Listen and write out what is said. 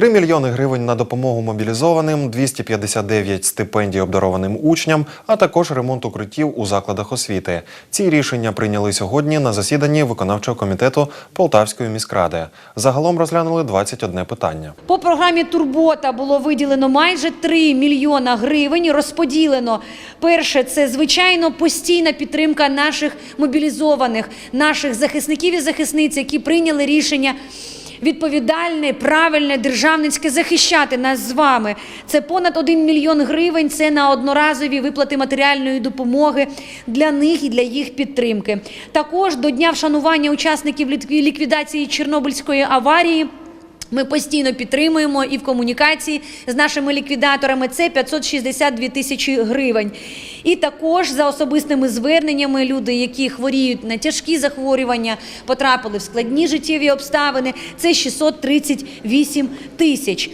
3 мільйони гривень на допомогу мобілізованим, 259 стипендій обдарованим учням, а також ремонт укриттів у закладах освіти. Ці рішення прийняли сьогодні на засіданні виконавчого комітету Полтавської міськради. Загалом розглянули 21 питання. По програмі Турбота було виділено майже 3 мільйона гривень. Розподілено перше це звичайно постійна підтримка наших мобілізованих, наших захисників і захисниць, які прийняли рішення. Відповідальне, правильне, державницьке захищати нас з вами. Це понад 1 мільйон гривень. Це на одноразові виплати матеріальної допомоги для них і для їх підтримки. Також до дня вшанування учасників лік- ліквідації Чорнобильської аварії. Ми постійно підтримуємо і в комунікації з нашими ліквідаторами це 562 тисячі гривень. І також за особистими зверненнями люди, які хворіють на тяжкі захворювання, потрапили в складні життєві обставини. Це 638 тисяч.